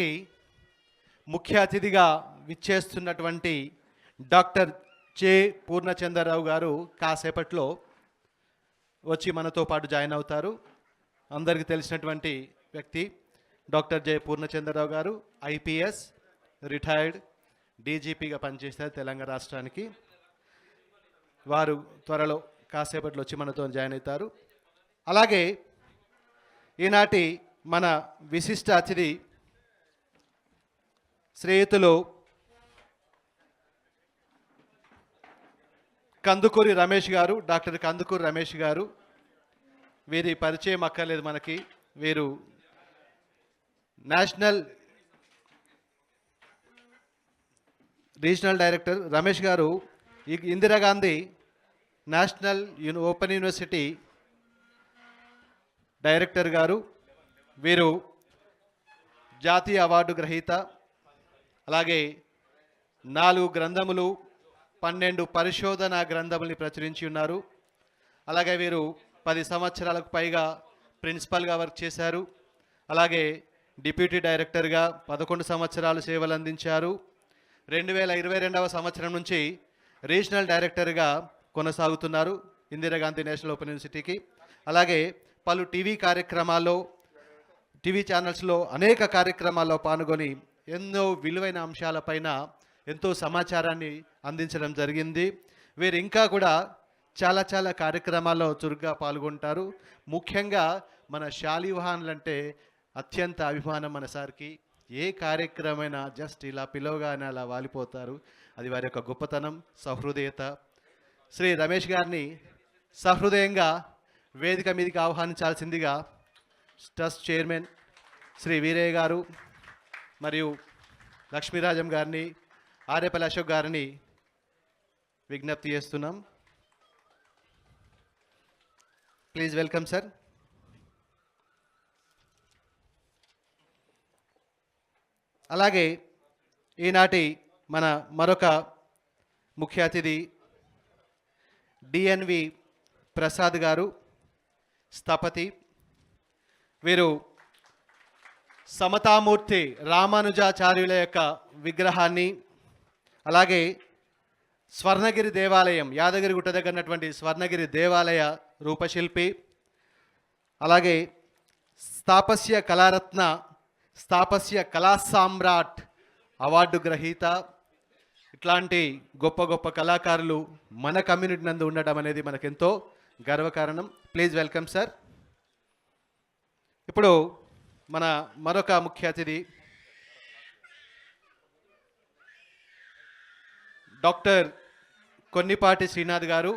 ముఖ్య అతిథిగా విచ్చేస్తున్నటువంటి doctor J Purnachandrarao గారు కాసేపట్లో వచ్చి మనతో పాటు జాయిన్ అవుతారు. అందరికీ తెలిసినటువంటి వ్యక్తి డాక్టర్ జె పూర్ణచంద్రరావు గారు ఐపీఎస్ రిటైర్డ్ డీజీపీగా పనిచేస్తారు తెలంగాణ రాష్ట్రానికి. వారు త్వరలో కాసేపట్లో వచ్చి మనతో జాయిన్ అవుతారు. అలాగే ఈనాటి మన విశిష్ట అతిథి స్నేహితులు కందుకూరి రమేష్ గారు డాక్టర్ కందుకూరి రమేష్ గారు. వీరి పరిచయం అక్కర్లేదు మనకి. వీరు నేషనల్ రీజనల్ డైరెక్టర్. రమేష్ గారు ఈ Indira Gandhi national uni open university director గారు. వీరు జాతీయ అవార్డు గ్రహీత. అలాగే నాలుగు గ్రంథములు పన్నెండు పరిశోధన గ్రంథముల్ని ప్రచురించి ఉన్నారు. అలాగే వీరు పది సంవత్సరాలకు పైగా ప్రిన్సిపల్గా వర్క్ చేశారు. అలాగే డిప్యూటీ డైరెక్టర్గా పదకొండు సంవత్సరాలు సేవలు అందించారు. రెండు వేల ఇరవై రెండవ సంవత్సరం నుంచి రీజనల్ డైరెక్టర్గా కొనసాగుతున్నారు ఇందిరాగాంధీ నేషనల్ ఓపెన్ యూనివర్సిటీకి. అలాగే పలు టీవీ కార్యక్రమాల్లో టీవీ ఛానల్స్లో అనేక కార్యక్రమాల్లో పాల్గొని ఎన్నో విలువైన అంశాలపైన ఎంతో సమాచారాన్ని అందించడం జరిగింది. వీరు ఇంకా కూడా చాలా చాలా కార్యక్రమాల్లో చురుగ్గా పాల్గొంటారు. ముఖ్యంగా మన శాలివాహన్లు అంటే అత్యంత అభిమానం మన సార్కి. ఏ కార్యక్రమైనా జస్ట్ ఇలా పిలవగానే అలా వాలిపోతారు. అది వారి యొక్క గొప్పతనం సహృదయత. శ్రీ రమేష్ గారిని సహృదయంగా వేదిక మీదకి ఆహ్వానించాల్సిందిగా ట్రస్ట్ చైర్మన్ శ్రీ వీరయ్య గారు మరియు లక్ష్మీరాజం గారిని ఆర్యపల్లి అశోక్ గారిని విజ్ఞప్తి చేస్తున్నాం. ప్లీజ్ వెల్కమ్ సార్ అలాగే ఈనాటి మన మరొక ముఖ్య అతిథి డిఎన్వి ప్రసాద్ గారు స్థపతి. వీరు సమతామూర్తి రామానుజాచార్యుల యొక్క విగ్రహాన్ని అలాగే స్వర్ణగిరి దేవాలయం యాదగిరి గుట్ట దగ్గర ఉన్నటువంటి స్వర్ణగిరి దేవాలయ రూపశిల్పి అలాగే స్థాపస్య కళారత్న స్థాపస్య కళా సామ్రాట్ అవార్డు గ్రహీత. ఇట్లాంటి గొప్ప గొప్ప కళాకారులు మన కమ్యూనిటీ నందు ఉండడం అనేది మనకెంతో గర్వకారణం. Please welcome sir. ఇప్పుడు మన మరొక ముఖ్య అతిథి డాక్టర్ కొన్నిపాటి శ్రీనాథ్ గారు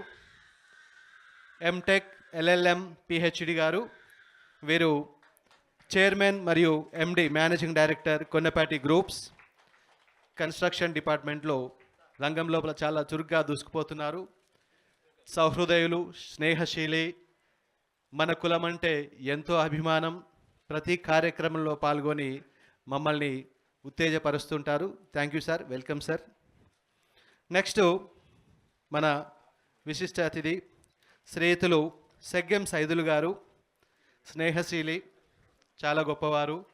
ఎంటెక్ ఎల్ఎల్ఎం పిహెచ్డి గారు వీరు చైర్మన్ మరియు M D managing director Konnapati groups construction డిపార్ట్మెంట్లో రంగం లోపల చాలా చురుగ్గా దూసుకుపోతున్నారు. సౌహృదయులు స్నేహశీలి మన కులం అంటే ఎంతో అభిమానం. ప్రతి కార్యక్రమంలో పాల్గొని మమ్మల్ని ఉత్తేజపరుస్తుంటారు. Thank you sir welcome sir next మన విశిష్ట అతిథి స్నేహితులు సెగ్గెం సైదులు గారు స్నేహశీలి చాలా గొప్పవారు.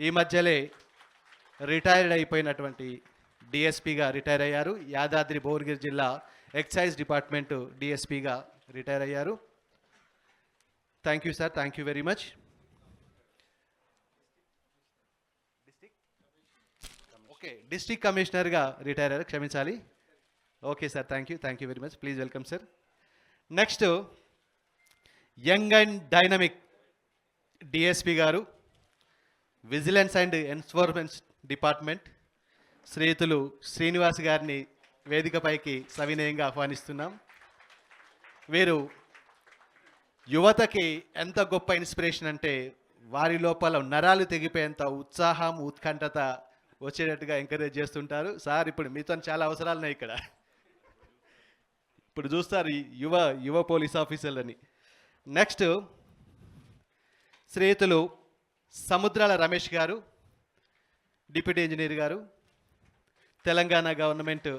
ఈ మధ్యలే రిటైర్డ్ అయిపోయినటువంటి డిఎస్పిగా రిటైర్ అయ్యారు. యాదాద్రి భువనగిరి జిల్లా ఎక్సైజ్ డిపార్ట్మెంట్ డిఎస్పిగా రిటైర్ అయ్యారు. Thank you sir thank you very much okay district కమిషనర్గా రిటైర్ అయ్యారు. క్షమించాలి. Okay sir thank you thank you very much please welcome sir next young and dynamic D S P గారు vigilance and enforcement department శ్రీతులు శ్రీనివాస్ గారిని వేదికపైకి సవినయంగా ఆహ్వానిస్తున్నాం. వీరు యువతకి ఎంత గొప్ప ఇన్స్పిరేషన్ అంటే వారి లోపల నరాలు తెగిపోయేంత ఉత్సాహం ఉత్కంఠత వచ్చేటట్టుగా ఎంకరేజ్ చేస్తుంటారు. సార్ ఇప్పుడు మీతో చాలా అవసరాలు ఉన్నాయి ఇక్కడ. ఇప్పుడు చూస్తారు యువ యువ పోలీస్ ఆఫీసర్లని. నెక్స్ట్ స్నేహితులు సముద్రాల రమేష్ గారు డిప్యూటీ ఇంజనీర్ గారు తెలంగాణ గవర్నమెంట్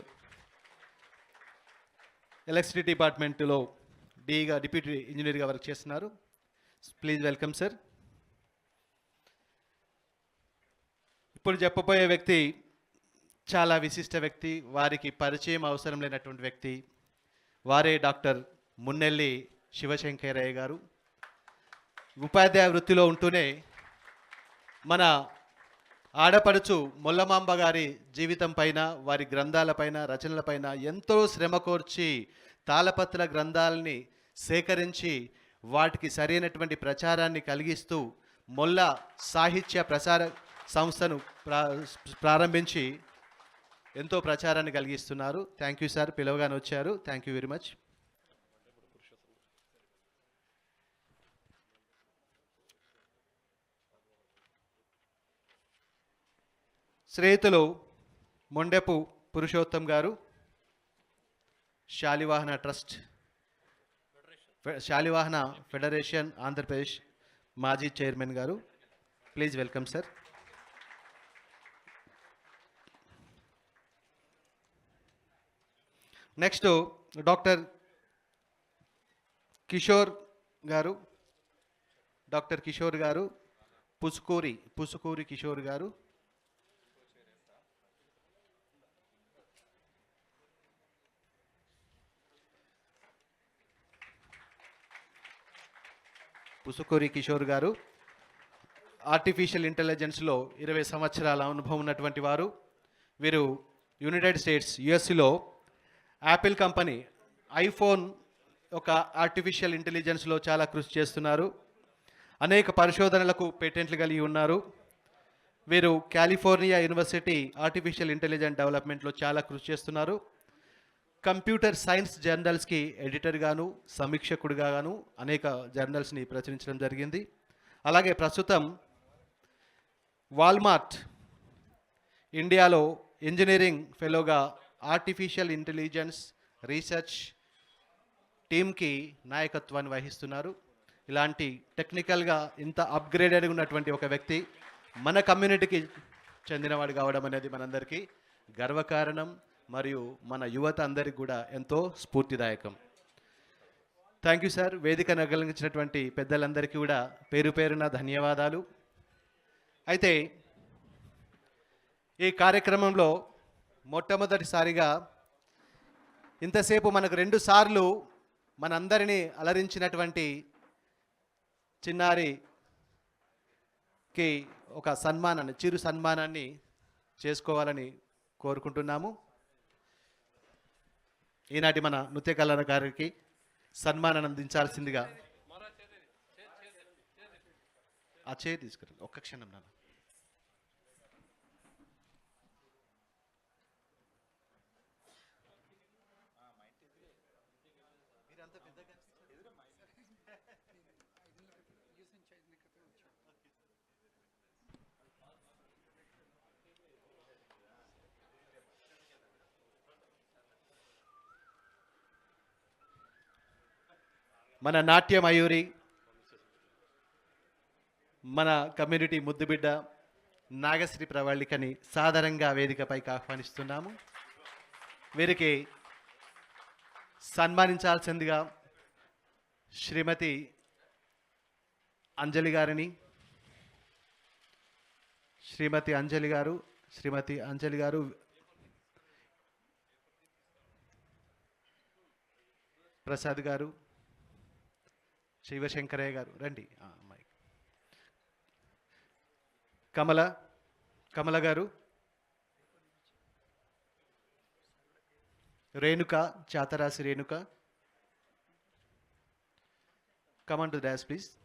ఎలక్ట్రిసిటీ డిపార్ట్మెంట్లో డిగా డిప్యూటీ ఇంజనీర్గా వర్క్ చేస్తున్నారు. ప్లీజ్ వెల్కమ్ సార్ ఇప్పుడు చెప్పబోయే వ్యక్తి చాలా విశిష్ట వ్యక్తి వారికి పరిచయం అవసరం లేనటువంటి వ్యక్తి వారే డాక్టర్ మున్నెల్లి శివశంకరయ్య గారు. ఉపాధ్యాయ వృత్తిలో ఉంటూనే మన ఆడపడుచు మొల్లమాంబ గారి జీవితం పైన వారి గ్రంథాలపైన రచనలపైన ఎంతో శ్రమ కోర్చి తాళపత్ర గ్రంథాలని సేకరించి వాటికి సరైనటువంటి ప్రచారాన్ని కలిగిస్తూ మొల్ల సాహిత్య ప్రసార సంస్థను ప్రా ప్రారంభించి ఎంతో ప్రచారాన్ని కలిగిస్తున్నారు. థ్యాంక్ యూ సార్ పిలవగానే వచ్చారు. థ్యాంక్ యూ వెరీ మచ్ స్నేహితులు మొండెపు పురుషోత్తం గారు శాలివాహన ట్రస్ట్ శాలివాహన ఫెడరేషన్ ఆంధ్రప్రదేశ్ మాజీ చైర్మన్ గారు. Please welcome sir next doctor Kishore గారు డాక్టర్ కిషోర్ గారు పుసుకూరి పుసుకూరి కిషోర్ గారు. పుసుకూరి కిషోర్ గారు ఆర్టిఫిషియల్ ఇంటెలిజెన్స్లో ఇరవై సంవత్సరాల అనుభవం ఉన్నటువంటి వారు. వీరు యునైటెడ్ స్టేట్స్ యుఎస్సిలో యాపిల్ కంపెనీ ఐఫోన్ ఒక ఆర్టిఫిషియల్ ఇంటెలిజెన్స్లో చాలా కృషి చేస్తున్నారు. అనేక పరిశోధనలకు పేటెంట్లు కలిగి ఉన్నారు. వీరు కాలిఫోర్నియా యూనివర్సిటీ ఆర్టిఫిషియల్ ఇంటెలిజెంట్ డెవలప్మెంట్లో చాలా కృషి చేస్తున్నారు. కంప్యూటర్ సైన్స్ జర్నల్స్కి ఎడిటర్గాను సమీక్షకుడిగాను అనేక జర్నల్స్ని ప్రచురించడం జరిగింది. అలాగే ప్రస్తుతం వాల్మార్ట్ ఇండియాలో ఇంజనీరింగ్ ఫెలోగా ఆర్టిఫిషియల్ ఇంటెలిజెన్స్ రీసెర్చ్ టీమ్కి నాయకత్వాన్ని వహిస్తున్నారు. ఇలాంటి టెక్నికల్గా ఇంత అప్గ్రేడెడ్ ఉన్నటువంటి ఒక వ్యక్తి మన కమ్యూనిటీకి చెందినవాడు కావడం అనేది మనందరికీ గర్వకారణం మరియు మన యువత అందరికి కూడా ఎంతో స్ఫూర్తిదాయకం. Thank you sir. వేదిక నగలించినటువంటి పెద్దలందరికీ కూడా పేరు పేరున ధన్యవాదాలు. అయితే ఈ కార్యక్రమంలో మొట్టమొదటిసారిగా ఇంతసేపు మనకు రెండు సార్లు మనందరినీ అలరించినటువంటి చిన్నారికి ఒక సన్మానాన్ని చిరు సన్మానాన్ని చేసుకోవాలని కోరుకుంటున్నాము. ఈనాటి మన నృత్య కళాకారుడికి సన్మానం అందించాల్సిందిగా ఆ చేయి తీసుకురండి. ఒక్క క్షణం నాన్న. మన నాట్య మయూరి మన కమ్యూనిటీ ముద్దుబిడ్డ నాగశ్రీ ప్రవళికని సాధారణంగా వేదికపైకి ఆహ్వానిస్తున్నాము. వీరికి సన్మానించాల్సిందిగా శ్రీమతి అంజలి గారిని శ్రీమతి అంజలి గారు శ్రీమతి అంజలి గారు ప్రసాద్ గారు శివశంకరయ్య గారు రండి. అమ్మాయి కమల కమల గారు Renuka చాతరాశి Renuka come onto the dash please.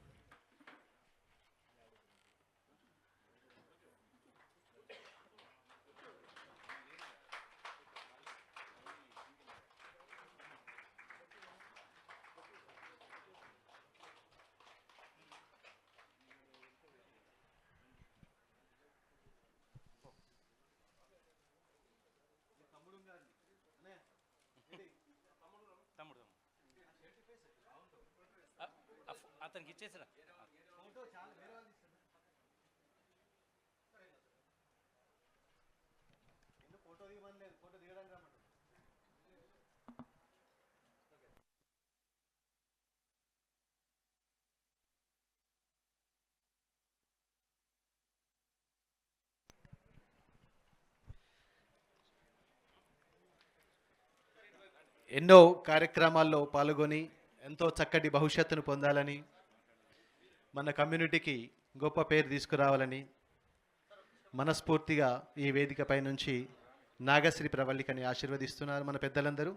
అతనికి ఇచ్చేసారా. ఫోటో ఎన్నో కార్యక్రమాల్లో పాల్గొని ఎంతో చక్కటి భవిష్యత్తును పొందాలని మన కమ్యూనిటీకి గొప్ప పేరు తీసుకురావాలని మనస్ఫూర్తిగా ఈ వేదికపై నుంచి నాగశ్రీ ప్రవల్లికని ఆశీర్వదిస్తున్నారు మన పెద్దలందరూ.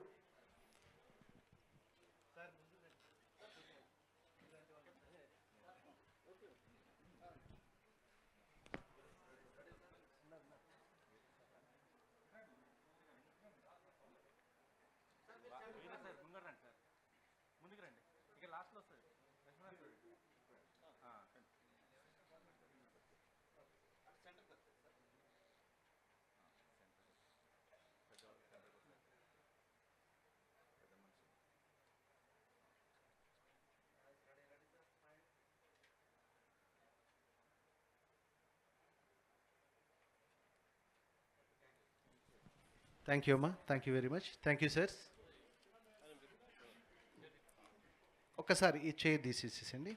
థ్యాంక్ యూ అమ్మా thank you very much thank you sir ఒక్కసారి ఈ చేయి తీసేసేసండి.